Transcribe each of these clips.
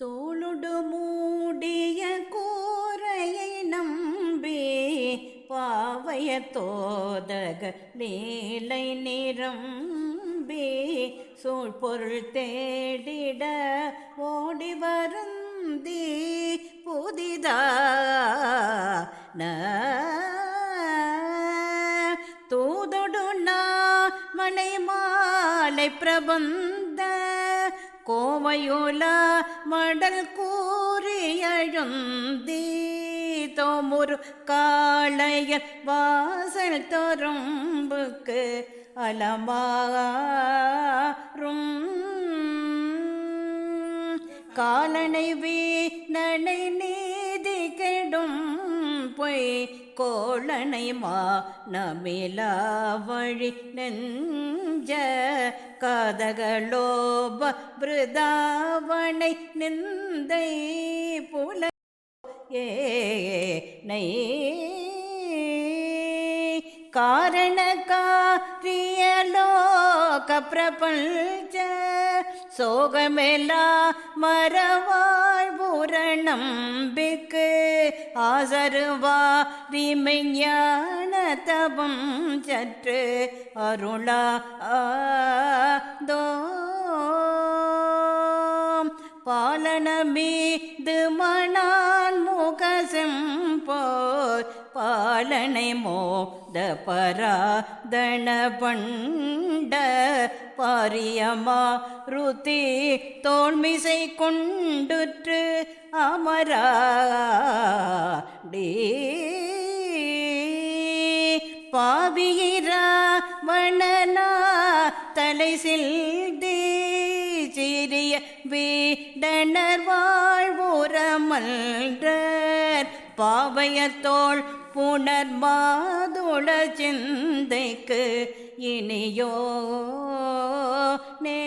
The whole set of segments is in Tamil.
தோளுடு மூடிய கூரையை நம்பி பாவைய தோதக நீலை நிரம்பி சூழ்பொருள் தேடிட ஓடி வருந்தி புதிதா தூதொடு மனை மாலை பிரபந்த கோவையுல மடல் கூறியழுந்தீதோமுரு காளைய வாசல் தொரும்புக்கு அலமாறும் காலனை வீ வீணனை நீதி கெடும் பொய் கோளனை மா நமிலா வழி நெஞ்ச கதகளோப பிருதாவணை நிந்தை புல ஏ நை காரண காரியலோ காரியலோக பிரபஞ்ச சோகமெல்லா மரவாழ்வுரணம்பிக்கு ஆசருவா ரிமைஞான தபம் சற்று அருளா தோம் பாலனமீது மணான் முகசம் முகசெம்போர் பாலனை மோ மோத பராதன பண்ட பாரியமா ருதி தோல்மிசை கொண்டுற்று அமராடி பாவியிரா மணனா தலை சில்தி சிறிய வீடனர் வாழ்வுரமல்றர் பாவையத்தோள் புனர் மாதுள சிந்தைக்கு இனியோ நே.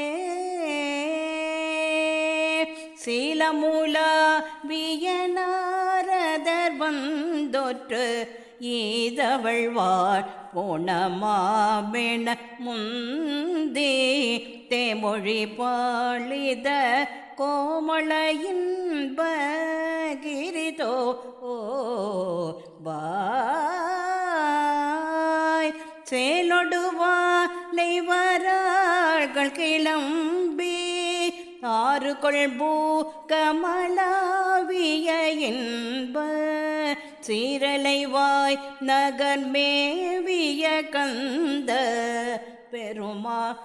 சீலமூலா வியனாரதர் வந்தொற்று ஈதவள் வாழ் போனமாமென முந்தி தேமொழி பாளித கோமளையின்ப மேலொடுவாலை வராள்கள் கிளம்பி ஆறு கொள்பூ கமலாவிய இன்ப சீரலைவாய் நகர் மேவிய கந்த பெருமாளே.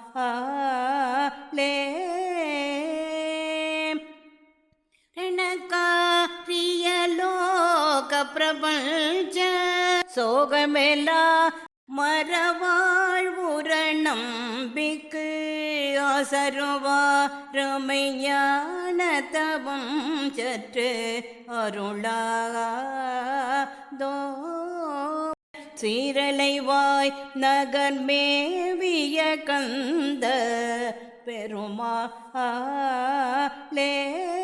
ரணகாரியலோக பிரபஞ்ச சோகமெல்லா மரவாழ்வுரணம் பிக்கு ரமையான தவம் சற்று அருளாதோ. சீரலை வாய் நகர் மேவிய கந்த பெருமா லே